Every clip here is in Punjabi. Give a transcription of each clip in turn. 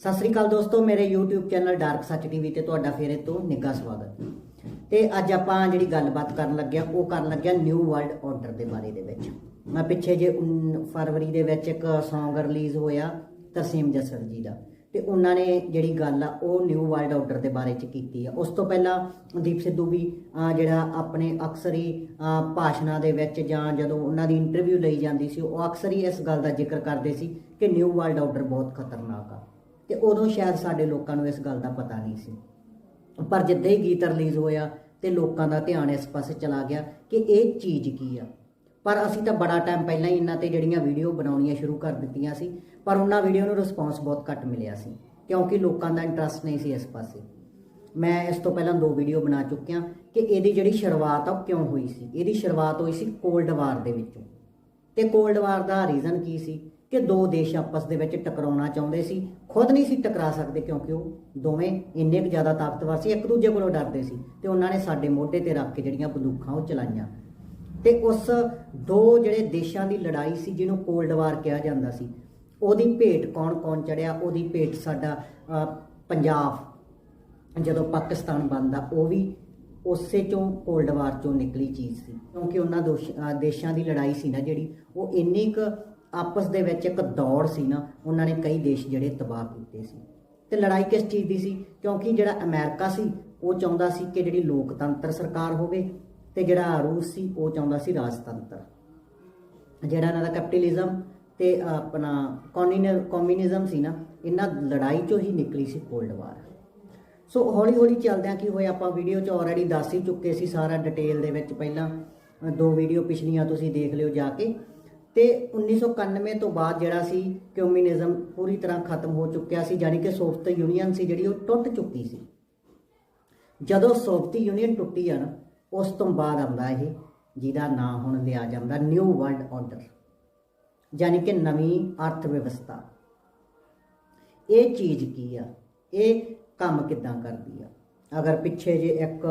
ਸਤਿ ਸ੍ਰੀ ਅਕਾਲ ਦੋਸਤੋ, ਮੇਰੇ YouTube channel dark Sach TV ਤੇ ਤੁਹਾਡਾ ਫੇਰੇ ਤੋਂ ਨਿੱਘਾ ਸਵਾਗਤ। ਤੇ ਅੱਜ ਆਪਾਂ ਜਿਹੜੀ ਗੱਲਬਾਤ ਕਰਨ ਲੱਗਿਆ ਉਹ ਕਰਨ ਲੱਗਿਆ ਨਿਊ ਵਰਲਡ ਆਰਡਰ ਦੇ ਬਾਰੇ ਦੇ ਵਿੱਚ। ਮੈਂ ਪਿੱਛੇ ਜੇ ਫਰਵਰੀ ਦੇ ਵਿੱਚ ਇੱਕ Song ਰਿਲੀਜ਼ ਹੋਇਆ ਤਰਸੀਮ ਜੱਸੜ ਜੀ ਦਾ। ਤੇ ਉਹਨਾਂ ਨੇ ਜਿਹੜੀ ਗੱਲ ਆ, ਉਹ ਨਿਊ ਵਰਲਡ ਆਰਡਰ ਦੇ ਬਾਰੇ ਚ ਕੀਤੀ ਆ। ਉਸ ਤੋਂ ਪਹਿਲਾਂ ਦੀਪ ਸਿੱਧੂ ਵੀ ਜਿਹੜਾ ਆਪਣੇ ਅਕਸਰ ਹੀ ਭਾਸ਼ਣਾਂ ਦੇ ਵਿੱਚ ਜਾਂ ਜਦੋਂ ਉਹਨਾਂ ਦੀ ਇੰਟਰਵਿਊ ਲਈ ਜਾਂਦੀ ਸੀ, ਉਹ ਅਕਸਰ ਹੀ ਇਸ ਗੱਲ ਦਾ ਜ਼ਿਕਰ ਕਰਦੇ ਸੀ ਕਿ ਨਿਊ ਵਰਲਡ ਆਰਡਰ ਬਹੁਤ ਖਤਰਨਾਕ ਆ। ਤੇ ਉਦੋਂ ਸ਼ਾਇਦ ਸਾਡੇ ਲੋਕਾਂ ਨੂੰ ਇਸ ਗੱਲ ਦਾ ਪਤਾ ਨਹੀਂ ਸੀ। ਪਰ ਜਿੱਦਾਂ ਹੀ ਗੀਤ ਰਿਲੀਜ਼ ਹੋਇਆ ਤੇ ਲੋਕਾਂ ਦਾ ਧਿਆਨ ਇਸ ਪਾਸੇ ਚਲਾ ਗਿਆ ਕਿ ਇਹ ਚੀਜ਼ ਕੀ ਆ। ਪਰ ਅਸੀਂ ਤਾਂ ਬੜਾ ਟਾਈਮ ਪਹਿਲਾਂ ਹੀ ਇਹਨਾਂ ਤੇ ਜਿਹੜੀਆਂ ਵੀਡੀਓ ਬਣਾਉਣੀਆਂ ਸ਼ੁਰੂ ਕਰ ਦਿੱਤੀਆਂ ਸੀ, ਪਰ ਉਹਨਾਂ ਵੀਡੀਓ ਨੂੰ ਰਿਸਪੌਂਸ ਬਹੁਤ ਘੱਟ ਮਿਲਿਆ ਸੀ, ਕਿਉਂਕਿ ਲੋਕਾਂ ਦਾ ਇੰਟਰਸਟ ਨਹੀਂ ਸੀ ਇਸ ਪਾਸੇ। ਮੈਂ ਇਸ ਤੋਂ ਪਹਿਲਾਂ ਦੋ ਵੀਡੀਓ ਬਣਾ ਚੁੱਕਿਆ ਕਿ ਇਹਦੀ ਜਿਹੜੀ ਸ਼ੁਰੂਆਤ ਆ ਉਹ ਕਿਉਂ ਹੋਈ ਸੀ? ਇਹਦੀ ਸ਼ੁਰੂਆਤ ਹੋਈ ਸੀ ਕੋਲਡ ਵਾਰ ਦੇ ਵਿੱਚੋਂ। ਤੇ ਕੋਲਡ ਵਾਰ ਦਾ ਰੀਜ਼ਨ ਕੀ ਸੀ? ਕਿ ਦੋ ਦੇਸ਼ ਆਪਸ ਦੇ ਵਿੱਚ ਟਕਰਾਉਣਾ ਚਾਹੁੰਦੇ ਸੀ। ਖੁਦ ਨਹੀਂ ਸੀ ਟਕਰਾ ਸਕਦੇ ਕਿਉਂਕਿ ਉਹ ਦੋਵੇਂ ਇੰਨੇ ਕੁ ਜ਼ਿਆਦਾ ਤਾਕਤਵਰ ਸੀ, ਇੱਕ ਦੂਜੇ ਕੋਲੋਂ ਡਰਦੇ ਸੀ ਤੇ ਉਹਨਾਂ ਨੇ ਸਾਡੇ ਮੋਢੇ ਤੇ ਰੱਖ ਕੇ ਜਿਹੜੀਆਂ ਬੰਦੂਕਾਂ ਉਹ ਚਲਾਈਆਂ। ਤੇ ਉਸ ਦੋ ਜਿਹੜੇ ਦੇਸ਼ਾਂ ਦੀ ਲੜਾਈ ਸੀ, ਜਿਹਨੂੰ ਕੋਲਡ ਵਾਰ ਕਿਹਾ ਜਾਂਦਾ ਸੀ, ਉਹਦੀ ਭੇਟ ਕੌਣ-ਕੌਣ ਚੜਿਆ ਉਹਦੀ ਭੇਟ ਸਾਡਾ ਪੰਜਾਬ, ਜਦੋਂ ਪਾਕਿਸਤਾਨ ਬਣਦਾ, ਉਹ ਵੀ ਉਸੇ ਚੋਂ ਕੋਲਡ ਵਾਰ ਚੋਂ ਨਿਕਲੀ ਚੀਜ਼ ਸੀ। ਕਿਉਂਕਿ ਉਹਨਾਂ ਦੋਸ਼- ਦੇਸ਼ਾਂ ਦੀ ਲੜਾਈ ਸੀ ਨਾ ਜਿਹੜੀ, ਉਹ ਇੰਨੀ ਕੁ ਆਪਸ ਦੇ ਵਿੱਚ ਇੱਕ ਦੌੜ ਸੀ ਨਾ, ਉਹਨਾਂ ਨੇ ਕਈ ਦੇਸ਼ ਜਿਹੜੇ ਤਬਾਹ ਕੀਤੇ ਸੀ। ਤੇ ਲੜਾਈ ਕਿਸ ਚੀਜ਼ ਦੀ ਸੀ? ਕਿਉਂਕਿ ਜਿਹੜਾ ਅਮਰੀਕਾ ਸੀ, ਉਹ ਚਾਹੁੰਦਾ ਸੀ ਕਿ ਜਿਹੜੀ ਲੋਕਤੰਤਰ ਸਰਕਾਰ ਹੋਵੇ ਤੇ ਜਿਹੜਾ ਰੂਸ ਸੀ, ਉਹ ਚਾਹੁੰਦਾ ਸੀ ਰਾਜਤੰਤਰ। ਜਿਹੜਾ ਇਹਨਾਂ ਦਾ ਕੈਪੀਟਲਿਜ਼ਮ ਤੇ ਆਪਣਾ ਕਮਿਊਨਿਜ਼ਮ ਸੀ ਨਾ, ਇਹਨਾਂ ਲੜਾਈ ਚੋਂ ਹੀ ਨਿਕਲੀ ਸੀ ਕੋਲਡ ਵਾਰ। ਸੋ ਹੌਲੀ ਹੌਲੀ ਚੱਲਦਿਆਂ ਕੀ ਹੋਇਆ, ਆਪਾਂ ਵੀਡੀਓ 'ਚ ਆਲਰੇਡੀ ਦੱਸ ਹੀ ਚੁੱਕੇ ਸੀ ਸਾਰਾ ਡਿਟੇਲ ਦੇ ਵਿੱਚ ਪਹਿਲਾਂ। ਦੋ ਵੀਡੀਓ ਪਿਛਲੀਆਂ ਤੁਸੀਂ ਦੇਖ ਲਿਓ ਜਾ ਕੇ। ਤੇ 1991 ਤੋਂ ਬਾਅਦ ਜਿਹੜਾ ਸੀ ਕਮਿਊਨਿਜ਼ਮ ਪੂਰੀ ਤਰ੍ਹਾਂ ਖਤਮ ਹੋ ਚੁੱਕਿਆ ਸੀ ਯਾਨੀ ਕਿ ਸੋਵੀਅਤ ਯੂਨੀਅਨ ਸੀ ਜਿਹੜੀ ਉਹ ਟੁੱਟ ਚੁੱਕੀ ਸੀ। ਜਦੋਂ ਸੋਵੀਅਤ ਯੂਨੀਅਨ ਟੁੱਟੀ ਆ ਨਾ, ਉਸ ਤੋਂ ਬਾਅਦ ਆਉਂਦਾ ਇਹ, ਜਿਹਦਾ ਨਾਂ ਹੁਣ ਲਿਆ ਜਾਂਦਾ ਨਿਊ ਵਰਲਡ ਆਰਡਰ ਯਾਨੀ ਕਿ ਨਵੀਂ ਅਰਥ ਵਿਵਸਥਾ ਇਹ ਚੀਜ਼ ਕੀ ਆ? ਇਹ ਕੰਮ ਕਿੱਦਾਂ ਕਰਦੀ ਆ? ਅਗਰ ਪਿੱਛੇ ਜੇ ਇੱਕ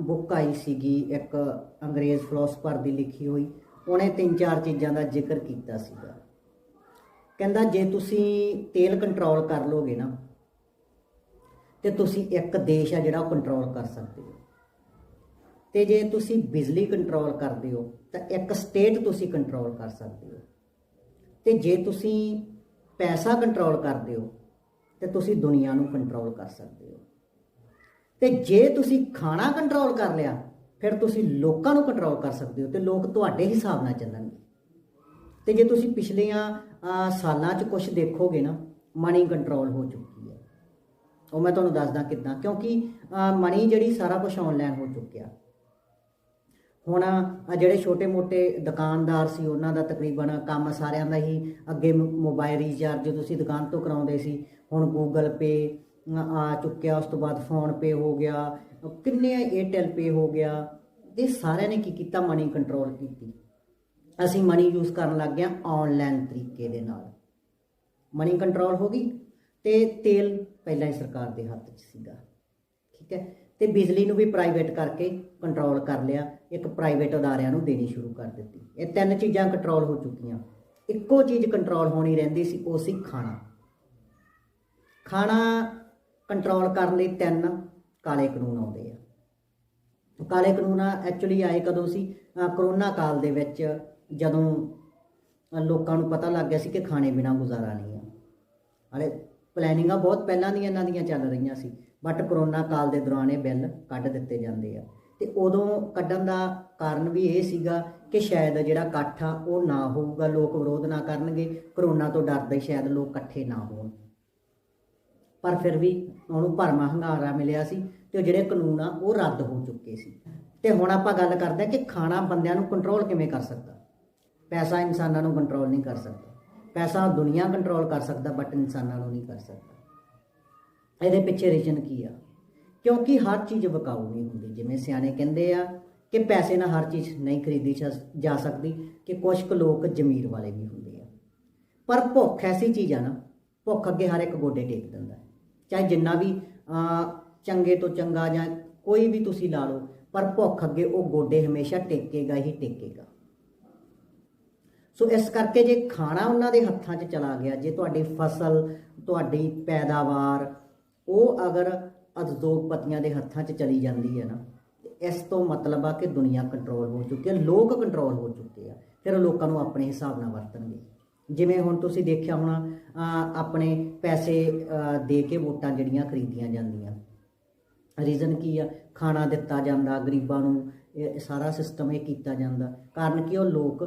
ਬੁੱਕ ਆਈ ਸੀਗੀ, ਇੱਕ ਅੰਗਰੇਜ਼ ਫਿਲਾਸਫਰ ਦੀ ਲਿਖੀ ਹੋਈ ਉਹਨੇ ਤਿੰਨ ਚਾਰ ਚੀਜ਼ਾਂ ਦਾ ਜ਼ਿਕਰ ਕੀਤਾ ਸੀਗਾ। ਕਹਿੰਦਾ, ਜੇ ਤੁਸੀਂ ਤੇਲ ਕੰਟਰੋਲ ਕਰ ਲੋਗੇ ਨਾ, ਤੇ ਤੁਸੀਂ ਇੱਕ ਦੇਸ਼ ਆ ਜਿਹੜਾ ਉਹ ਕੰਟਰੋਲ ਕਰ ਸਕਦੇ ਹੋ। ਤੇ ਜੇ ਤੁਸੀਂ ਬਿਜਲੀ ਕੰਟਰੋਲ ਕਰਦੇ ਹੋ, ਤਾਂ ਇੱਕ ਸਟੇਟ ਤੁਸੀਂ ਕੰਟਰੋਲ ਕਰ ਸਕਦੇ ਹੋ। ਤੇ ਜੇ ਤੁਸੀਂ ਪੈਸਾ ਕੰਟਰੋਲ ਕਰਦੇ ਹੋ, ਤੇ ਤੁਸੀਂ ਦੁਨੀਆ ਨੂੰ ਕੰਟਰੋਲ ਕਰ ਸਕਦੇ ਹੋ। ਤੇ ਜੇ ਤੁਸੀਂ ਖਾਣਾ ਕੰਟਰੋਲ ਕਰ ਲਿਆ ਫਿਰ ਤੁਸੀਂ ਲੋਕਾਂ ਨੂੰ ਕੰਟਰੋਲ ਕਰ ਸਕਦੇ ਹੋ ਤੇ ਲੋਕ ਤੁਹਾਡੇ ਹਿਸਾਬ ਨਾਲ ਚੱਲਣਗੇ। ਤੇ ਜੇ ਤੁਸੀਂ ਪਿਛਲੀਆਂ ਸਾਲਾਂ 'ਚ ਕੁਝ ਦੇਖੋਗੇ ਨਾ ਮਨੀ ਕੰਟਰੋਲ ਹੋ ਚੁੱਕੀ ਹੈ। ਉਹ ਮੈਂ ਤੁਹਾਨੂੰ ਦੱਸਦਾ ਕਿੱਦਾਂ, ਕਿਉਂਕਿ ਮਨੀ ਜਿਹੜੀ ਸਾਰਾ ਕੁਝ ਆਨਲਾਈਨ ਹੋ ਚੁੱਕਿਆ। ਹੁਣ ਜਿਹੜੇ ਛੋਟੇ-ਮੋਟੇ ਦੁਕਾਨਦਾਰ ਸੀ, ਉਹਨਾਂ ਦਾ ਤਕਰੀਬਨ ਕੰਮ ਸਾਰਿਆਂ ਦਾ ਹੀ ਅੱਗੇ ਮੋਬਾਈਲ ਰੀਚਾਰਜ ਤੁਸੀਂ ਦੁਕਾਨ ਤੋਂ ਕਰਾਉਂਦੇ ਸੀ। ਹੁਣ ਗੂਗਲ ਪੇ ਆ ਚੁੱਕਿਆ, ਉਸ ਤੋਂ ਬਾਅਦ ਫੋਨ ਪੇ ਹੋ ਗਿਆ। ਕਿੰਨੇ ਏਅਰਟੈਲ ਪੇ ਹੋ ਗਿਆ। ਇਹ ਸਾਰਿਆਂ ਨੇ ਕੀ ਕੀਤਾ? ਮਨੀ ਕੰਟਰੋਲ ਕੀਤੀ। ਅਸੀਂ ਮਨੀ ਯੂਜ਼ ਕਰਨ ਲੱਗ ਗਏ ਆਨਲਾਈਨ ਤਰੀਕੇ ਦੇ ਨਾਲ। ਮਨੀ ਕੰਟਰੋਲ ਹੋ ਗਈ ਤੇ ਤੇਲ ਪਹਿਲਾਂ ਹੀ ਸਰਕਾਰ ਦੇ ਹੱਥ 'ਚ ਸੀਗਾ। ਠੀਕ ਹੈ? ਤੇ ਬਿਜਲੀ ਨੂੰ ਵੀ ਪ੍ਰਾਈਵੇਟ ਕਰਕੇ ਕੰਟਰੋਲ ਕਰ ਲਿਆ। ਇੱਕ ਪ੍ਰਾਈਵੇਟ ਅਦਾਰਿਆਂ ਨੂੰ ਦੇਣੀ ਸ਼ੁਰੂ ਕਰ ਦਿੱਤੀ। ਇਹ ਤਿੰਨ ਚੀਜ਼ਾਂ ਕੰਟਰੋਲ ਹੋ ਚੁੱਕੀਆਂ। ਇੱਕੋ ਚੀਜ਼ ਕੰਟਰੋਲ ਹੋਣੀ ਰਹਿੰਦੀ ਸੀ, ਉਹ ਸੀ ਖਾਣਾ। ਖਾਣਾ ਕੰਟਰੋਲ ਕਰਨ ਲਈ ਤਿੰਨ ਕਾਲੇ ਕਾਨੂੰਨ ਆਉਂਦੇ ਆ। ਕਾਲੇ ਕਾਨੂੰਨ ਐਕਚੁਅਲੀ ਆਏ ਕਦੋਂ ਸੀ? ਕਰੋਨਾ ਕਾਲ ਦੇ ਵਿੱਚ ਜਦੋਂ ਲੋਕਾਂ ਨੂੰ ਪਤਾ ਲੱਗ ਗਿਆ ਸੀ ਕਿ ਖਾਣੇ ਬਿਨਾ ਗੁਜ਼ਾਰਾ ਨਹੀਂ ਆ। ਹਲੇ ਪਲੈਨਿੰਗਾਂ ਬਹੁਤ ਪਹਿਲਾਂ ਦੀਆਂ ਇਹਨਾਂ ਦੀਆਂ ਚੱਲ ਰਹੀਆਂ ਸੀ ਬਟ ਕਰੋਨਾ ਕਾਲ ਦੇ ਦੌਰਾਨ ਇਹ ਬਿੱਲ ਕੱਢ ਦਿੱਤੇ ਜਾਂਦੇ ਆ। ਤੇ ਉਦੋਂ ਕੱਢਣ ਦਾ ਕਾਰਨ ਵੀ ਇਹ ਸੀਗਾ ਕਿ ਸ਼ਾਇਦ ਜਿਹੜਾ ਇਕੱਠ ਆ ਉਹ ਨਾ ਹੋਊਗਾ, ਲੋਕ ਵਿਰੋਧ ਨਾ ਕਰਨਗੇ ਕਰੋਨਾ ਤੋਂ ਡਰਦੇ ਸ਼ਾਇਦ ਲੋਕ ਇਕੱਠੇ ਨਾ ਹੋਣ। ਪਰ ਫਿਰ ਵੀ ਉਹਨੂੰ ਭਰਮਾ ਹੰਗਾਰਾ ਮਿਲਿਆ ਸੀ ਤੇ ਉਹ ਜਿਹੜੇ ਕਾਨੂੰਨ ਆ, ਉਹ ਰੱਦ ਹੋ ਚੁੱਕੇ ਸੀ। ਤੇ ਹੁਣ ਆਪਾਂ ਗੱਲ ਕਰਦੇ ਹਾਂ ਕਿ ਖਾਣਾ ਬੰਦਿਆਂ ਨੂੰ ਕੰਟਰੋਲ ਕਿਵੇਂ ਕਰ ਸਕਦਾ? ਪੈਸਾ ਇਨਸਾਨਾਂ ਨੂੰ ਕੰਟਰੋਲ ਨਹੀਂ ਕਰ ਸਕਦਾ। ਪੈਸਾ ਦੁਨੀਆ ਕੰਟਰੋਲ ਕਰ ਸਕਦਾ ਬਟ ਇਨਸਾਨਾਂ ਨੂੰ ਨਹੀਂ ਕਰ ਸਕਦਾ। ਇਹਦੇ ਪਿੱਛੇ ਰੀਜਨ ਕੀ ਆ? ਕਿਉਂਕਿ ਹਰ ਚੀਜ਼ ਵਿਕਾਊ ਨਹੀਂ ਹੁੰਦੀ। ਜਿਵੇਂ ਸਿਆਣੇ ਕਹਿੰਦੇ ਆ ਕਿ ਪੈਸੇ ਨਾਲ ਹਰ ਚੀਜ਼ ਨਹੀਂ ਖਰੀਦੀ ਜਾ- ਜਾ ਸਕਦੀ, ਕਿ ਕੁਝ ਕੁ ਲੋਕ ਜ਼ਮੀਰ ਵਾਲੇ ਵੀ ਹੁੰਦੇ ਆ। ਪਰ ਭੁੱਖ ਐਸੀ ਚੀਜ਼ ਆ ਨਾ, ਭੁੱਖ ਅੱਗੇ ਹਰ ਇੱਕ ਗੋਡੇ ਟੇਕ ਦਿੰਦਾ ਹੈ। ਚਾਹੇ ਜਿੰਨਾ ਵੀ ਚੰਗੇ ਤੋਂ ਚੰਗਾ ਜਾਂ ਕੋਈ ਵੀ ਤੁਸੀਂ ਲਾ ਲਓ, ਪਰ ਭੁੱਖ ਅੱਗੇ ਉਹ ਗੋਡੇ ਹਮੇਸ਼ਾ ਟੇਕੇਗਾ ਹੀ ਟੇਕੇਗਾ। ਸੋ ਇਸ ਕਰਕੇ ਜੇ ਖਾਣਾ ਉਹਨਾਂ ਦੇ ਹੱਥਾਂ 'ਚ ਚਲਾ ਗਿਆ, ਜੇ ਤੁਹਾਡੀ ਫਸਲ, ਤੁਹਾਡੀ ਪੈਦਾਵਾਰ, ਉਹ ਅਗਰ ਉਦਯੋਗਪਤੀਆਂ ਦੇ ਹੱਥਾਂ 'ਚ ਚਲੀ ਜਾਂਦੀ ਹੈ ਨਾ, ਇਸ ਤੋਂ ਮਤਲਬ ਆ ਕਿ ਦੁਨੀਆ ਕੰਟਰੋਲ ਹੋ ਚੁੱਕੀ ਹੈ, ਲੋਕ ਕੰਟਰੋਲ ਹੋ ਚੁੱਕੇ ਆ, ਫਿਰ ਲੋਕਾਂ ਨੂੰ ਆਪਣੇ ਹਿਸਾਬ ਨਾਲ ਵਰਤਣਗੇ। ਜਿਵੇਂ ਹੁਣ ਤੁਸੀਂ ਦੇਖਿਆ ਹੋਣਾ ਆਪਣੇ ਪੈਸੇ ਦੇ ਕੇ ਵੋਟਾਂ ਜਿਹੜੀਆਂ ਖਰੀਦੀਆਂ ਜਾਂਦੀਆਂ। ਰੀਜ਼ਨ ਕੀ ਆ? ਖਾਣਾ ਦਿੱਤਾ ਜਾਂਦਾ, ਗਰੀਬਾਂ ਨੂੰ, ਇਹ ਸਾਰਾ ਸਿਸਟਮ ਇਹ ਕੀਤਾ ਜਾਂਦਾ। ਕਾਰਨ ਕਿ ਉਹ ਲੋਕ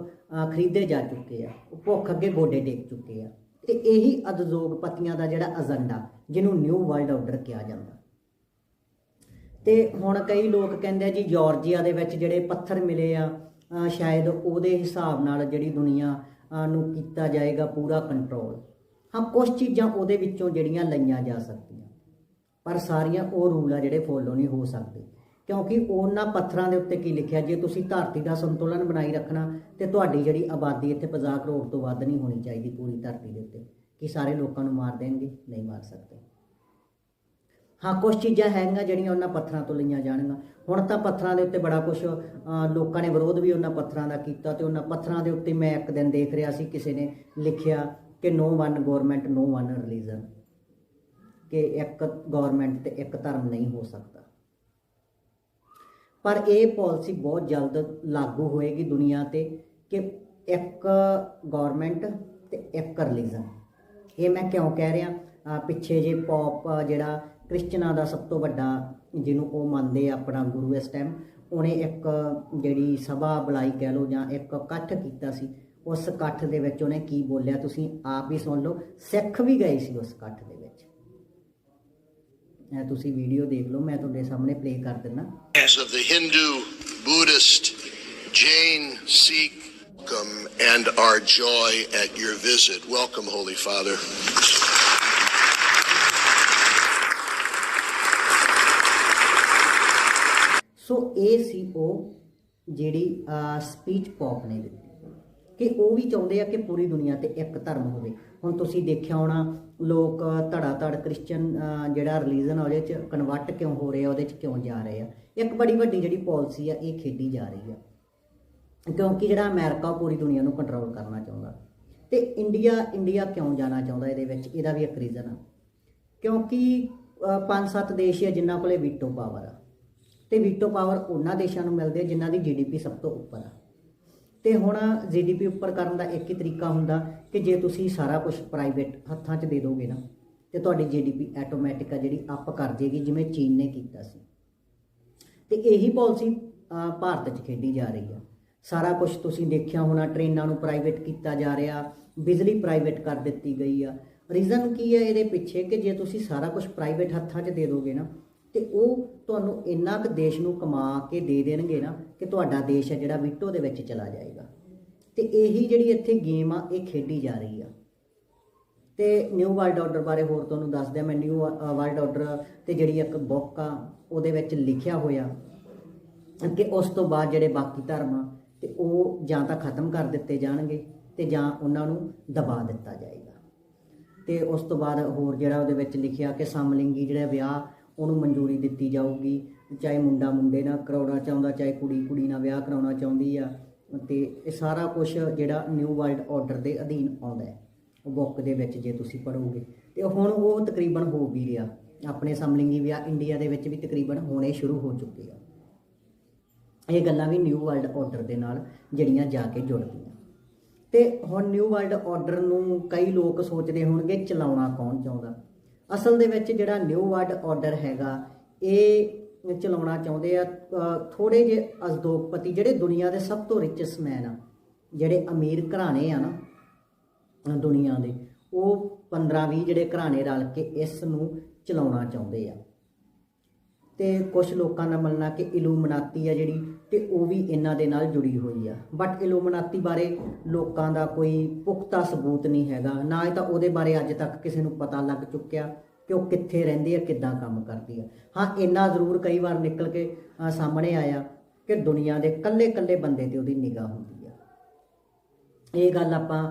ਖਰੀਦੇ ਜਾ ਚੁੱਕੇ ਆ। ਉਹ ਭੁੱਖ ਅੱਗੇ ਗੋਡੇ ਟੇਕ ਚੁੱਕੇ ਆ। ਤੇ ਇਹੀ ਉਦਯੋਗਪਤੀਆਂ ਦਾ ਜਿਹੜਾ ਏਜੰਡਾ ਜਿਹਨੂੰ ਨਿਊ ਵਰਲਡ ਆਰਡਰ ਕਿਹਾ ਜਾਂਦਾ। ਤੇ ਹੁਣ ਕਈ ਲੋਕ ਕਹਿੰਦੇ ਆ ਜੀ ਜਾਰਜੀਆ ਦੇ ਵਿੱਚ ਜਿਹੜੇ ਪੱਥਰ ਮਿਲੇ ਆ ਸ਼ਾਇਦ ਉਹਦੇ ਹਿਸਾਬ ਨਾਲ ਜਿਹੜੀ ਦੁਨੀਆ ਨੂੰ ਕੀਤਾ ਜਾਏਗਾ ਪੂਰਾ ਕੰਟਰੋਲ ਹਾਂ ਕੁਝ ਚੀਜ਼ਾਂ ਉਹਦੇ ਵਿੱਚੋਂ ਜਿਹੜੀਆਂ ਲਈਆਂ ਜਾ ਸਕਦੀਆਂ। ਪਰ ਸਾਰੀਆਂ ਉਹ ਰੂਲ ਆ ਜਿਹੜੇ ਫੋਲੋ ਨਹੀਂ ਹੋ ਸਕਦੇ। ਕਿਉਂਕਿ ਉਹਨਾਂ ਪੱਥਰਾਂ ਦੇ ਉੱਤੇ ਕੀ ਲਿਖਿਆ, ਜੇ ਤੁਸੀਂ ਧਰਤੀ ਦਾ ਸੰਤੁਲਨ ਬਣਾਈ ਰੱਖਣਾ, ਤੇ ਤੁਹਾਡੀ ਜਿਹੜੀ ਆਬਾਦੀ ਇੱਥੇ 50 ਕਰੋੜ ਤੋਂ ਵੱਧ ਨਹੀਂ ਹੋਣੀ ਚਾਹੀਦੀ ਪੂਰੀ ਧਰਤੀ ਦੇ ਉੱਤੇ। ਕਿ ਸਾਰੇ ਲੋਕਾਂ ਨੂੰ ਮਾਰ ਦੇਣਗੇ? ਨਹੀਂ ਮਾਰ ਸਕਦੇ। ਹਾਂ ਕੁਝ ਚੀਜ਼ਾਂ ਹੈਗੀਆਂ ਜਿਹੜੀਆਂ ਉਹਨਾਂ ਪੱਥਰਾਂ ਤੋਂ ਲਈਆਂ ਜਾਣਗੀਆਂ। ਹੁਣ ਤਾਂ ਪੱਥਰਾਂ ਦੇ ਉੱਤੇ ਬੜਾ ਕੁਝ ਲੋਕਾਂ ਨੇ ਵਿਰੋਧ ਵੀ ਉਹਨਾਂ ਪੱਥਰਾਂ ਦਾ ਕੀਤਾ ਤੇ ਉਹਨਾਂ ਪੱਥਰਾਂ ਦੇ ਉੱਤੇ ਮੈਂ ਇੱਕ ਦਿਨ ਦੇਖ ਰਿਹਾ ਸੀ, ਕਿਸੇ ਨੇ ਲਿਖਿਆ ਕਿ no one government, no one religion, ਕਿ ਇੱਕ ਗਵਰਨਮੈਂਟ ਤੇ ਇੱਕ ਧਰਮ ਨਹੀਂ ਹੋ ਸਕਦਾ। ਪਰ ਇਹ ਪਾਲਿਸੀ ਬਹੁਤ ਜਲਦ ਲਾਗੂ ਹੋਏਗੀ ਦੁਨੀਆ ਤੇ ਕਿ ਇੱਕ ਗਵਰਨਮੈਂਟ ਤੇ ਇੱਕ ਰਿਲੀਜਨ। ਇਹ ਮੈਂ ਕਿਉਂ ਕਹਿ ਰਿਹਾ? ਪਿੱਛੇ ਜੇ ਪੌਪ ਜਿਹੜਾ ਕ੍ਰਿਸਚਨਾਂ ਦਾ ਸਭ ਤੋਂ ਵੱਡਾ ਜਿਹਨੂੰ ਉਹ ਮੰਨਦੇ ਆ ਆਪਣਾ ਗੁਰੂ ਇਸ ਟਾਈਮ ਉਹਨੇ ਇੱਕ ਜਿਹੜੀ ਸਭਾ ਬੁਲਾਈ ਕਹਿ ਲਓ ਜਾਂ ਇੱਕ ਇਕੱਠ ਕੀਤਾ ਸੀ ਉਸ ਇਕੱਠ ਦੇ ਵਿੱਚ ਉਹਨੇ ਕੀ ਬੋਲਿਆ ਤੁਸੀਂ ਆਪ ਹੀ ਸੁਣ ਲਓ ਸਿੱਖ ਵੀ ਗਏ ਸੀ ਉਸ ਇਕੱਠ ਦੇ ਵਿੱਚ ਇਹ ਤੁਸੀਂ ਵੀਡੀਓ ਦੇਖ ਲਓ ਮੈਂ ਤੁਹਾਡੇ ਸਾਹਮਣੇ ਪਲੇ ਕਰ ਦਿੰਦਾ of the Hindu, Buddhist, Jain, Sikh, welcome and our joy at your visit. Welcome, Holy Father. ਸੋ ਇਹ ਸੀ ਉਹ ਜਿਹੜੀ ਸਪੀਚ ਪੌਪ ਨੇ ਦਿੱਤੀ। ਕਿ ਉਹ ਵੀ ਚਾਹੁੰਦੇ ਆ ਕਿ ਪੂਰੀ ਦੁਨੀਆ ਤੇ ਇੱਕ ਧਰਮ ਹੋਵੇ। ਹੁਣ ਤੁਸੀਂ ਦੇਖਿਆ ਹੋਣਾ, ਲੋਕ ਧੜਾ ਧੜ ਕ੍ਰਿਸਚੀਅਨ ਜਿਹੜਾ ਰਿਲੀਜਨ ਆ ਉਹਦੇ ਚ ਕਨਵਰਟ ਕਿਉਂ ਹੋ ਰਹੇ ਆ, ਉਹਦੇ ਚ ਕਿਉਂ ਜਾ ਰਹੇ ਆ? ਇੱਕ ਬੜੀ ਵੱਡੀ ਜਿਹੜੀ ਪਾਲਿਸੀ ਆ, ਇਹ ਖੇਡੀ ਜਾ ਰਹੀ ਆ। ਕਿਉਂਕਿ ਜਿਹੜਾ ਅਮਰੀਕਾ ਪੂਰੀ ਦੁਨੀਆ ਨੂੰ ਕੰਟਰੋਲ ਕਰਨਾ ਚਾਹੁੰਦਾ। ਤੇ ਇੰਡੀਆ ਇੰਡੀਆ ਕਿਉਂ ਜਾਣਾ ਚਾਹੁੰਦਾ ਇਹਦੇ ਵਿੱਚ? ਇਹਦਾ ਵੀ ਇੱਕ ਰੀਜ਼ਨ ਆ। ਕਿਉਂਕਿ ਪੰਜ ਸੱਤ ਦੇਸ਼ ਆ ਜਿਨ੍ਹਾਂ ਕੋਲੇ ਵੀਟੋ ਪਾਵਰ ਆ। ਤੇ ਵੀਟੋ ਪਾਵਰ ਉਹਨਾਂ ਦੇਸ਼ਾਂ ਨੂੰ ਮਿਲਦੀ ਹੈ ਜਿਨ੍ਹਾਂ ਦੀ ਜੀਡੀਪੀ ਸਭ ਤੋਂ ਉੱਪਰ ਆ। ਤੇ ਹੁਣ ਜੀਡੀਪੀ ਉੱਪਰ ਕਰਨ ਦਾ ਇੱਕ ਹੀ ਤਰੀਕਾ ਹੁੰਦਾ ਕਿ ਜੇ ਤੁਸੀਂ ਸਾਰਾ ਕੁਝ ਪ੍ਰਾਈਵੇਟ ਹੱਥਾਂ 'ਚ ਦੇ ਦੋਗੇ ਨਾ, ਤੇ ਤੁਹਾਡੀ ਜੀਡੀਪੀ ਆਟੋਮੈਟਿਕ ਆ ਜਿਹੜੀ ਅਪ ਕਰ ਜੇਗੀ, ਜਿਵੇਂ ਚੀਨ ਨੇ ਕੀਤਾ ਸੀ। ਤੇ ਇਹੀ ਪਾਲਿਸੀ ਭਾਰਤ 'ਚ ਖੇਡੀ ਜਾ ਰਹੀ ਆ। ਸਾਰਾ ਕੁਝ ਤੁਸੀਂ ਦੇਖਿਆ ਹੋਣਾ, ਟ੍ਰੇਨਾਂ ਨੂੰ ਪ੍ਰਾਈਵੇਟ ਕੀਤਾ ਜਾ ਰਿਹਾ, ਬਿਜਲੀ ਪ੍ਰਾਈਵੇਟ ਕਰ ਦਿੱਤੀ ਗਈ ਆ। ਰੀਜ਼ਨ ਕੀ ਹੈ ਇਹਦੇ ਪਿੱਛੇ ਕਿ ਜੇ ਤੁਸੀਂ ਸਾਰਾ ਕੁਝ ਪ੍ਰਾਈਵੇਟ ਹੱਥਾਂ 'ਚ ਦੇ ਦੋਗੇ ਨਾ ਤੇ ਉਹ ਤੁਹਾਨੂੰ ਇੰਨਾ ਕੁ ਦੇਸ਼ ਨੂੰ ਕਮਾ ਕੇ ਦੇ ਦੇਣਗੇ ਨਾ ਕਿ ਤੁਹਾਡਾ ਦੇਸ਼ ਹੈ ਜਿਹੜਾ ਵਿਟੋ ਦੇ ਵਿੱਚ ਚਲਾ ਜਾਏਗਾ। ਤੇ ਇਹੀ ਜਿਹੜੀ ਇੱਥੇ ਗੇਮ ਆ, ਇਹ ਖੇਡੀ ਜਾ ਰਹੀ ਆ। ਤੇ ਨਿਊ ਵਰਲਡ ਆਰਡਰ ਬਾਰੇ ਹੋਰ ਤੁਹਾਨੂੰ ਦੱਸ ਦਿਆਂ ਮੈਂ ਨਿਊ ਵਰਲਡ ਆਰਡਰ ਤੇ ਜਿਹੜੀ ਇੱਕ ਬੁੱਕ ਆ, ਉਹਦੇ ਵਿੱਚ ਲਿਖਿਆ ਹੋਇਆ ਕਿ ਉਸ ਤੋਂ ਬਾਅਦ ਜਿਹੜੇ ਬਾਕੀ ਧਰਮ ਆ, ਤੇ ਉਹ ਜਾਂ ਤਾਂ ਖਤਮ ਕਰ ਦਿੱਤੇ ਜਾਣਗੇ ਤੇ ਜਾਂ ਉਹਨਾਂ ਨੂੰ ਦਬਾ ਦਿੱਤਾ ਜਾਏਗਾ। ਤੇ ਉਸ ਤੋਂ ਬਾਅਦ ਹੋਰ ਜਿਹੜਾ ਉਹਦੇ ਵਿੱਚ ਲਿਖਿਆ ਕਿ ਸਮਲਿੰਗੀ ਜਿਹੜਾ ਵਿਆਹ ਉਹਨੂੰ ਮਨਜ਼ੂਰੀ ਦਿੱਤੀ ਜਾਊਗੀ। ਚਾਹੇ ਮੁੰਡਾ ਮੁੰਡੇ ਨਾਲ ਕਰਾਉਣਾ ਚਾਹੁੰਦਾ, ਚਾਹੇ ਕੁੜੀ ਕੁੜੀ ਨਾਲ ਵਿਆਹ ਕਰਾਉਣਾ ਚਾਹੁੰਦੀ ਆ, ਤੇ ਇਹ ਸਾਰਾ ਕੁਝ ਜਿਹੜਾ ਨਿਊ ਵਰਲਡ ਆਰਡਰ ਦੇ ਅਧੀਨ ਆਉਂਦਾ ਹੈ। ਉਹ ਬੁੱਕ ਦੇ ਵਿੱਚ ਜੇ ਤੁਸੀਂ ਪੜ੍ਹੋਗੇ। ਤੇ ਹੁਣ ਉਹ ਤਕਰੀਬਨ ਹੋ ਵੀ ਰਿਹਾ। ਆਪਣੇ ਸਮਲਿੰਗੀ ਵਿਆਹ ਇੰਡੀਆ ਦੇ ਵਿੱਚ ਵੀ ਤਕਰੀਬਨ ਹੋਣੇ ਸ਼ੁਰੂ ਹੋ ਚੁੱਕੇ ਆ। ਇਹ ਗੱਲਾਂ ਵੀ ਨਿਊ ਵਰਲਡ ਆਰਡਰ ਦੇ ਨਾਲ ਜਿਹੜੀਆਂ ਜਾ ਕੇ ਜੁੜਦੀਆਂ। ਤੇ ਹੁਣ ਨਿਊ ਵਰਲਡ ਆਰਡਰ ਨੂੰ ਕਈ ਲੋਕ ਸੋਚਦੇ ਹੋਣਗੇ, ਚਲਾਉਣਾ ਕੌਣ ਚਾਹੁੰਦਾ? ਅਸਲ ਦੇ ਵਿੱਚ ਜਿਹੜਾ ਨਿਊ ਵਰਡ ਆਰਡਰ ਹੈਗਾ, ਇਹ ਚਲਾਉਣਾ ਚਾਹੁੰਦੇ ਆ ਥੋੜੇ ਜਿਹੇ ਉਦਯੋਗਪਤੀ ਜਿਹੜੇ ਦੁਨੀਆ ਦੇ ਸਭ ਤੋਂ ਰਿਚੈਸਟ ਮੈਨ ਆ, ਜਿਹੜੇ ਅਮੀਰ ਘਰਾਣੇ ਆ ਨਾ, ਦੁਨੀਆ ਦੇ, ਉਹ 15-20 ਜਿਹੜੇ ਘਰਾਣੇ ਰਲ ਕੇ ਇਸ ਨੂੰ ਚਲਾਉਣਾ ਚਾਹੁੰਦੇ ਆ। ਤੇ ਕੁਝ ਲੋਕਾਂ ਦਾ ਮੰਨਣਾ ਕਿ ਇਲੂਮਨਾਤੀ ਆ ਜਿਹੜੀ ਤੇ ਉਹ ਵੀ ਇਹਨਾਂ ਦੇ ਨਾਲ ਜੁੜੀ ਹੋਈ ਆ। ਬਟ ਇਲੂਮਨਾਤੀ ਬਾਰੇ ਲੋਕਾਂ ਦਾ ਕੋਈ ਪੁਖਤਾ ਸਬੂਤ ਨਹੀਂ ਹੈਗਾ। ਨਾ ਹੀ ਤਾਂ ਉਹਦੇ ਬਾਰੇ ਅੱਜ ਤੱਕ ਕਿਸੇ ਨੂੰ ਪਤਾ ਲੱਗ ਚੁੱਕਿਆ ਕਿ ਉਹ ਕਿੱਥੇ ਰਹਿੰਦੀ ਆ, ਕਿੱਦਾਂ ਕੰਮ ਕਰਦੀ ਆ। ਹਾਂ, ਇੰਨਾ ਜ਼ਰੂਰ ਕਈ ਵਾਰ ਨਿਕਲ ਕੇ ਸਾਹਮਣੇ ਆਇਆ ਕਿ ਦੁਨੀਆ ਦੇ ਕੱਲੇ-ਕੱਲੇ ਬੰਦੇ ਤੇ ਉਹਦੀ ਨਿਗਾਹ ਹੁੰਦੀ ਆ। ਇਹ ਗੱਲ ਆਪਾਂ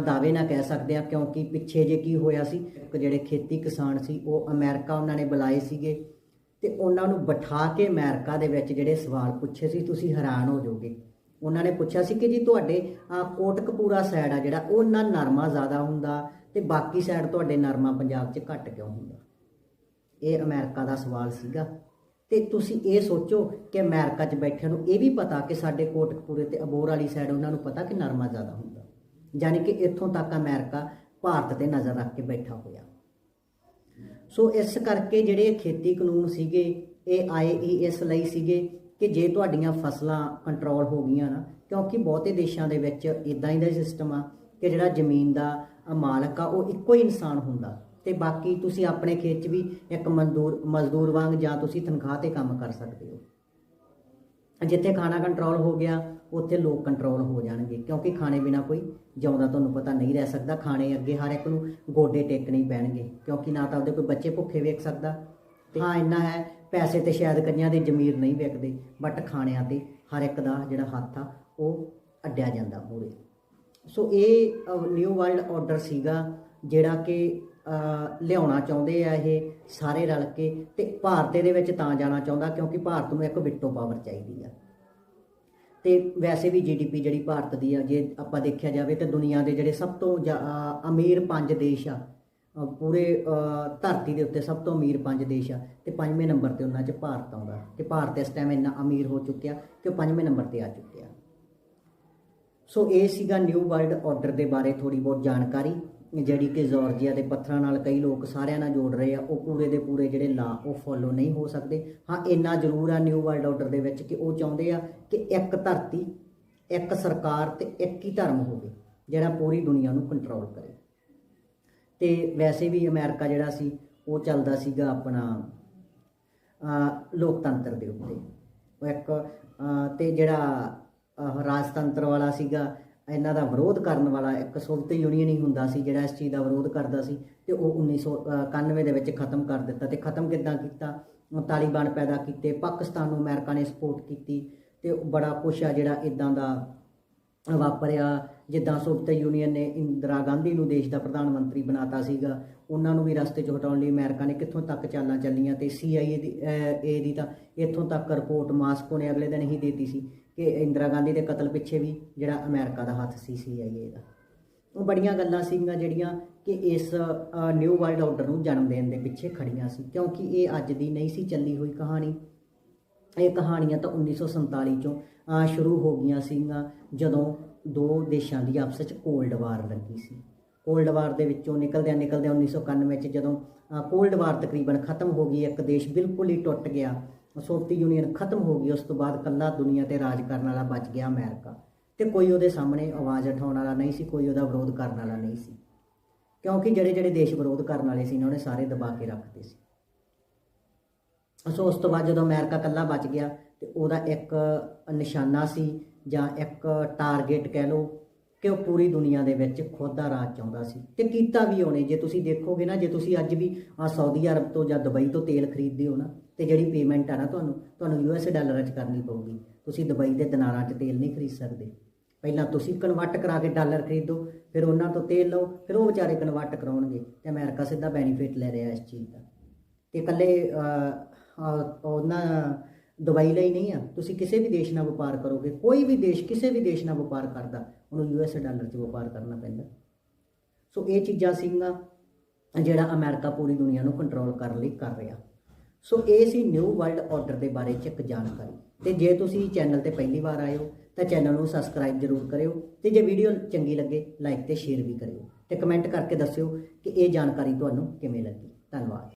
ਦਾਅਵੇ ਨਾਲ ਕਹਿ ਸਕਦੇ ਆ, ਕਿਉਂਕਿ ਪਿੱਛੇ ਜੇ ਕੀ ਹੋਇਆ ਸੀ ਇੱਕ ਜਿਹੜੇ ਖੇਤੀ ਕਿਸਾਨ ਸੀ, ਉਹ ਅਮਰੀਕਾ ਉਹਨਾਂ ਨੇ ਬੁਲਾਏ ਸੀਗੇ। ਤੇ ਉਹਨਾਂ ਨੂੰ ਬਿਠਾ ਕੇ ਅਮਰੀਕਾ ਦੇ ਵਿੱਚ ਜਿਹੜੇ ਸਵਾਲ ਪੁੱਛੇ ਸੀ ਤੁਸੀਂ ਹੈਰਾਨ ਹੋ ਜਾਓਗੇ। ਉਹਨਾਂ ਨੇ ਪੁੱਛਿਆ ਸੀ ਕਿ ਜੀ ਤੁਹਾਡੇ ਅਹ, ਕੋਟਕਪੂਰਾ ਸਾਈਡ ਆ ਜਿਹੜਾ ਉਹਨਾਂ ਨਰਮਾ ਜ਼ਿਆਦਾ ਹੁੰਦਾ ਤੇ ਬਾਕੀ ਸਾਈਡ ਤੁਹਾਡੇ ਨਰਮਾ ਪੰਜਾਬ 'ਚ ਘੱਟ ਕਿਉਂ ਹੁੰਦਾ? ਇਹ ਅਮਰੀਕਾ ਦਾ ਸਵਾਲ ਸੀਗਾ। ਤੇ ਤੁਸੀਂ ਇਹ ਸੋਚੋ ਕਿ ਅਮਰੀਕਾ 'ਚ ਬੈਠਿਆਂ ਨੂੰ ਇਹ ਵੀ ਪਤਾ ਕਿ ਸਾਡੇ ਕੋਟਕਪੂਰੇ ਤੇ ਅਬੋਰ ਵਾਲੀ ਸਾਈਡ ਉਹਨਾਂ ਨੂੰ ਪਤਾ ਕਿ ਨਰਮਾ ਜ਼ਿਆਦਾ ਹੁੰਦਾ। ਯਾਨੀ ਕਿ ਇੱਥੋਂ ਤੱਕ ਅਮਰੀਕਾ ਭਾਰਤ ਤੇ ਨਜ਼ਰ ਰੱਖ ਕੇ ਬੈਠਾ ਹੋਇਆ। ਸੋ ਇਸ ਕਰਕੇ ਜਿਹੜੇ ਖੇਤੀ ਕਾਨੂੰਨ ਸੀਗੇ, ਇਹ ਆਏ ਹੀ ਇਸ ਲਈ ਸੀਗੇ ਕਿ ਜੇ ਤੁਹਾਡੀਆਂ ਫਸਲਾਂ ਕੰਟਰੋਲ ਹੋ ਗਈਆਂ ਨਾ, ਕਿਉਂਕਿ ਬਹੁਤੇ ਦੇਸ਼ਾਂ ਦੇ ਵਿੱਚ ਇਦਾਂ ਹੀ ਦਾ ਸਿਸਟਮ ਆ ਕਿ ਜਿਹੜਾ ਜ਼ਮੀਨ ਦਾ ਮਾਲਕ ਆ, ਉਹ ਇੱਕੋ ਹੀ ਇਨਸਾਨ ਹੁੰਦਾ। ਤੇ ਬਾਕੀ ਤੁਸੀਂ ਆਪਣੇ ਖੇਤ 'ਚ ਵੀ ਇੱਕ ਮਜ਼ਦੂਰ ਮਜ਼ਦੂਰ ਵਾਂਗ ਜਾਂ ਤੁਸੀਂ ਤਨਖਾਹ ਤੇ ਕੰਮ ਕਰ ਸਕਦੇ ਹੋ। ਜਿੱਥੇ ਖਾਣਾ ਕੰਟਰੋਲ ਹੋ ਗਿਆ ਉੱਥੇ ਲੋਕ ਕੰਟਰੋਲ ਹੋ ਜਾਣਗੇ। ਕਿਉਂਕਿ ਖਾਣੇ ਬਿਨਾ ਕੋਈ ਜਿਉਂਦਾ ਤੁਹਾਨੂੰ ਪਤਾ ਨਹੀਂ ਰਹਿ ਸਕਦਾ। ਖਾਣੇ ਅੱਗੇ ਹਰ ਇੱਕ ਨੂੰ ਗੋਡੇ ਟੇਕਣੇ ਪੈਣਗੇ। ਕਿਉਂਕਿ ਨਾ ਤਾਂ ਉਹਦੇ ਕੋਈ ਬੱਚੇ ਭੁੱਖੇ ਵੇਖ ਸਕਦਾ। ਤੇ ਹਾਂ ਇੰਨਾ ਹੈ ਪੈਸੇ ਤੇ ਸ਼ਾਇਦ ਕਈਆਂ ਦੇ ਜ਼ਮੀਰ ਨਹੀਂ ਵਿਕਦੇ ਬਟ ਖਾਣਿਆਂ ਤੇ ਹਰ ਇੱਕ ਦਾ ਜਿਹੜਾ ਹੱਥ ਆ ਉਹ ਅੱਡਿਆ ਜਾਂਦਾ ਪੂਰੇ ਸੋ ਇਹ ਨਿਊ ਵਰਲਡ ਆਰਡਰ ਸੀਗਾ ਜਿਹੜਾ ਕਿ ਲਿਆਉਣਾ ਚਾਹੁੰਦੇ ਆ ਇਹ ਸਾਰੇ ਰਲ ਕੇ ਤੇ ਭਾਰਤ ਦੇ ਵਿੱਚ ਤਾਂ ਜਾਣਾ ਚਾਹੁੰਦਾ ਕਿਉਂਕਿ ਭਾਰਤ ਨੂੰ ਇੱਕ ਵਿਟੋ ਪਾਵਰ ਚਾਹੀਦੀ ਆ। ਤੇ ਵੈਸੇ ਵੀ ਜੀਡੀਪੀ ਜਿਹੜੀ ਭਾਰਤ ਦੀ ਆ, ਜੇ ਆਪਾਂ ਦੇਖਿਆ ਜਾਵੇ ਤੇ ਦੁਨੀਆ ਦੇ ਜਿਹੜੇ ਸਭ ਤੋਂ ਜਾ- ਅਮੀਰ ਪੰਜ ਦੇਸ਼ ਆ ਪੂਰੇ ਧਰਤੀ ਦੇ ਉੱਤੇ ਸਭ ਤੋਂ ਅਮੀਰ ਪੰਜ ਦੇਸ਼ ਆ ਤੇ ਪੰਜਵੇਂ ਨੰਬਰ ਤੇ ਉਹਨਾਂ 'ਚ ਭਾਰਤ ਆਉਂਦਾ। ਕਿ ਭਾਰਤ ਇਸ ਟਾਈਮ ਇੰਨਾ ਅਮੀਰ ਹੋ ਚੁੱਕਿਆ ਕਿ ਉਹ ਪੰਜਵੇਂ ਨੰਬਰ ਤੇ ਆ ਚੁੱਕਿਆ। ਸੋ ਇਹ ਸੀਗਾ ਨਿਊ ਵਰਲਡ ਆਰਡਰ ਦੇ ਬਾਰੇ ਥੋੜੀ ਬਹੁਤ ਜਾਣਕਾਰੀ। ਜਿਹੜੀ ਕਿ ਜਾਰਜੀਆ ਦੇ ਪੱਥਰਾਂ ਨਾਲ ਕਈ ਲੋਕ ਸਾਰਿਆਂ ਨਾਲ ਜੋੜ ਰਹੇ ਆ, ਉਹ ਪੂਰੇ ਦੇ ਪੂਰੇ ਜਿਹੜੇ ਲਾ, ਉਹ ਫੋਲੋ ਨਹੀਂ ਹੋ ਸਕਦੇ। ਹਾਂ, ਇੰਨਾ ਜ਼ਰੂਰ ਆ ਨਿਊ ਵਰਲਡ ਆਰਡਰ ਦੇ ਵਿੱਚ ਕਿ ਉਹ ਚਾਹੁੰਦੇ ਆ ਕਿ ਇੱਕ ਧਰਤੀ, ਇੱਕ ਸਰਕਾਰ ਤੇ ਇੱਕ ਹੀ ਧਰਮ ਹੋਵੇ, ਜਿਹੜਾ ਪੂਰੀ ਦੁਨੀਆ ਨੂੰ ਕੰਟਰੋਲ ਕਰੇ। ਤੇ ਵੈਸੇ ਵੀ ਅਮਰੀਕਾ ਜਿਹੜਾ ਸੀ, ਉਹ ਚੱਲਦਾ ਸੀਗਾ ਆਪਣਾ ਲੋਕਤੰਤਰ ਦੇ ਉੱਤੇ। ਉਹ ਇੱਕ, ਅਹ, ਤੇ ਜਿਹੜਾ ਰਾਜਤੰਤਰ ਵਾਲਾ ਸੀਗਾ ਇਹਨਾਂ ਦਾ ਵਿਰੋਧ ਕਰਨ ਵਾਲਾ ਇੱਕ ਸੋਵੀਅਤ ਯੂਨੀਅਨ ਹੀ ਹੁੰਦਾ ਸੀ ਜਿਹੜਾ ਇਸ ਚੀਜ਼ ਦਾ ਵਿਰੋਧ ਕਰਦਾ ਸੀ ਤੇ ਉਹ 1991 ਦੇ ਵਿੱਚ ਖਤਮ ਕਰ ਦਿੱਤਾ ਤੇ ਖਤਮ ਕਿੱਦਾਂ ਕੀਤਾ? ਤਾਲਿਬਾਨ ਪੈਦਾ ਕੀਤੇ, ਪਾਕਿਸਤਾਨ ਨੂੰ ਅਮਰੀਕਾ ਨੇ ਸਪੋਰਟ ਕੀਤੀ ਤੇ ਬੜਾ ਕੁਛ ਆ ਜਿਹੜਾ ਇਦਾਂ ਦਾ ਵਾਪਰਿਆ। ਜਿੱਦਾਂ ਸੋਵੀਅਤ ਯੂਨੀਅਨ ਨੇ ਇੰਦਰਾ ਗਾਂਧੀ ਨੂੰ ਦੇਸ਼ ਦਾ ਪ੍ਰਧਾਨ ਮੰਤਰੀ ਬਣਾਤਾ ਸੀਗਾ, ਉਹਨਾਂ ਨੂੰ ਵੀ ਰਸਤੇ 'ਚ ਹਟਾਉਣ ਲਈ ਅਮਰੀਕਾ ਨੇ ਕਿੱਥੋਂ ਤੱਕ ਚਾਲਾਂ ਚੱਲੀਆਂ ਤੇ CIA ਦੀ ਏ ਦੀ ਤਾਂ ਇੱਥੋਂ ਤੱਕ ਰਿਪੋਰਟ ਮਾਸਕੋ ਨੇ ਅਗਲੇ ਦਿਨ ਹੀ ਦੇਤੀ ਸੀ ਕਿ ਇੰਦਰਾ ਗਾਂਧੀ ਦੇ ਕਤਲ ਪਿੱਛੇ ਵੀ ਜਿਹੜਾ ਅਮਰੀਕਾ ਦਾ ਹੱਥ ਸੀ CIA ਦਾ। ਉਹ ਬੜੀਆਂ ਗੱਲਾਂ ਸੀਗੀਆਂ ਜਿਹੜੀਆਂ ਕਿ ਇਸ ਨਿਊ ਵਰਲਡ ਆਰਡਰ ਨੂੰ ਜਨਮ ਦੇਣ ਦੇ ਪਿੱਛੇ ਖੜੀਆਂ ਸੀ, ਕਿਉਂਕਿ ਇਹ ਅੱਜ ਦੀ ਨਹੀਂ ਸੀ ਚੱਲੀ ਹੋਈ ਕਹਾਣੀ। ਇਹ ਕਹਾਣੀਆਂ ਤਾਂ 1947 ਚੋਂ ਸ਼ੁਰੂ ਹੋ ਗਈਆਂ ਸੀਗੀਆਂ ਜਦੋਂ ਦੋ ਦੇਸ਼ਾਂ ਦੀ ਆਪਸ ਵਿੱਚ ਕੋਲਡ ਵਾਰ ਲੱਗੀ ਸੀ। ਕੋਲਡ ਵਾਰ ਦੇ ਵਿੱਚੋਂ ਨਿਕਲਦਿਆਂ ਨਿਕਲਦਿਆਂ 1991 'ਚ ਜਦੋਂ ਕੋਲਡ ਵਾਰ ਤਕਰੀਬਨ ਖਤਮ ਹੋ ਗਈ, ਇੱਕ ਦੇਸ਼ ਬਿਲਕੁਲ ਹੀ ਟੁੱਟ ਗਿਆ, ਸੋਵੀਅਤ ਯੂਨੀਅਨ ਖਤਮ ਹੋ ਗਈ, ਉਸ ਤੋਂ ਬਾਅਦ ਕੱਲਾ ਦੁਨੀਆ ਤੇ ਰਾਜ ਕਰਨ ਵਾਲਾ ਬਚ ਗਿਆ ਅਮਰੀਕਾ। ਤੇ ਕੋਈ ਉਹਦੇ ਸਾਹਮਣੇ ਆਵਾਜ਼ ਉਠਾਉਣ ਵਾਲਾ ਨਹੀਂ ਸੀ, ਕੋਈ ਉਹਦਾ ਵਿਰੋਧ ਕਰਨ ਵਾਲਾ ਨਹੀਂ ਸੀ। ਕਿਉਂਕਿ ਜਿਹੜੇ ਜਿਹੜੇ ਦੇਸ਼ ਵਿਰੋਧ ਕਰਨ ਵਾਲੇ ਸੀ, ਇਹਨਾਂ ਨੇ ਸਾਰੇ ਦਬਾ ਕੇ ਰੱਖਦੇ ਸੀ। ਸੋ ਉਸ ਤੋਂ ਬਾਅਦ ਜਦੋਂ ਅਮਰੀਕਾ ਕੱਲਾ ਬਚ ਗਿਆ, ਤੇ ਉਹਦਾ ਇੱਕ ਨਿਸ਼ਾਨਾ ਸੀ ਜਾਂ ਇੱਕ ਟਾਰਗੇਟ ਕਹਿ ਲਓ ਕਿ ਉਹ ਪੂਰੀ ਦੁਨੀਆ ਦੇ ਵਿੱਚ ਖੁਦ ਦਾ ਰਾਜ ਚਾਹੁੰਦਾ ਸੀ। ਤੇ ਕੀਤਾ ਵੀ ਉਹਨੇ। ਜੇ ਤੁਸੀਂ ਦੇਖੋਗੇ ਨਾ, ਜੇ ਤੁਸੀਂ ਅੱਜ ਵੀ ਆ ਸਾਊਦੀ ਅਰਬ ਤੋਂ ਜਾਂ ਦੁਬਈ ਤੋਂ ਤੇਲ ਖਰੀਦਦੇ ਹੋ ਨਾ, ਤੇ ਜਿਹੜੀ ਪੇਮੈਂਟ ਆ ਨਾ ਤੁਹਾਨੂੰ ਤੁਹਾਨੂੰ ਯੂਐਸ ਡਾਲਰਾਂ 'ਚ ਕਰਨੀ ਪਊਗੀ। ਤੁਸੀਂ ਦੁਬਈ ਦੇ ਦਿਨਾਰਾਂ 'ਚ ਤੇਲ ਨਹੀਂ ਖਰੀਦ ਸਕਦੇ। ਪਹਿਲਾਂ ਤੁਸੀਂ ਕਨਵਰਟ ਕਰਾ ਕੇ ਡਾਲਰ ਖਰੀਦੋ, ਫਿਰ ਉਹਨਾਂ ਤੋਂ ਤੇਲ ਲਓ, ਫਿਰ ਉਹ ਵਿਚਾਰੇ ਕਨਵਰਟ ਕਰਾਉਣਗੇ ਤੇ ਅਮਰੀਕਾ ਸਿੱਧਾ ਬੈਨੀਫਿਟ ਲੈ ਰਿਹਾ ਇਸ ਚੀਜ਼ ਦਾ। ਤੇ ਇਕੱਲੇ ਉਹਨਾਂ ਦੁਬਈ ਲਈ ਨਹੀਂ ਆ। ਤੁਸੀਂ ਕਿਸੇ ਵੀ ਦੇਸ਼ ਨਾਲ ਵਪਾਰ ਕਰੋਗੇ, ਕੋਈ ਵੀ ਦੇਸ਼ ਕਿਸੇ ਵੀ ਦੇਸ਼ ਨਾਲ ਵਪਾਰ ਕਰਦਾ, ਉਹਨੂੰ ਯੂਐਸ ਡਾਲਰ 'ਚ ਵਪਾਰ ਕਰਨਾ ਪੈਂਦਾ। ਸੋ ਇਹ ਚੀਜ਼ਾਂ ਸੀਗੀਆਂ, ਜਿਹੜਾ ਅਮਰੀਕਾ ਪੂਰੀ ਦੁਨੀਆ ਨੂੰ ਕੰਟਰੋਲ ਕਰਨ ਲਈ, ਕਰ ਰਿਹਾ। ਸੋ ਇਹ ਸੀ ਨਿਊ ਵਰਲਡ ਆਰਡਰ ਦੇ ਬਾਰੇ ਚ ਇੱਕ ਜਾਣਕਾਰੀ। ਤੇ ਜੇ ਤੁਸੀਂ ਚੈਨਲ ਤੇ ਪਹਿਲੀ ਵਾਰ ਆਏ ਹੋ, ਤਾਂ ਚੈਨਲ ਨੂੰ ਸਬਸਕ੍ਰਾਈਬ ਜ਼ਰੂਰ ਕਰਿਓ। ਤੇ ਜੇ ਵੀਡੀਓ ਚੰਗੀ ਲੱਗੇ ਲਾਈਕ ਤੇ ਸ਼ੇਅਰ ਵੀ ਕਰਿਓ। ਤੇ ਕਮੈਂਟ ਕਰਕੇ ਦੱਸਿਓ ਕਿ ਇਹ ਜਾਣਕਾਰੀ ਤੁਹਾਨੂੰ ਕਿਵੇਂ ਲੱਗੀ। ਧੰਨਵਾਦ।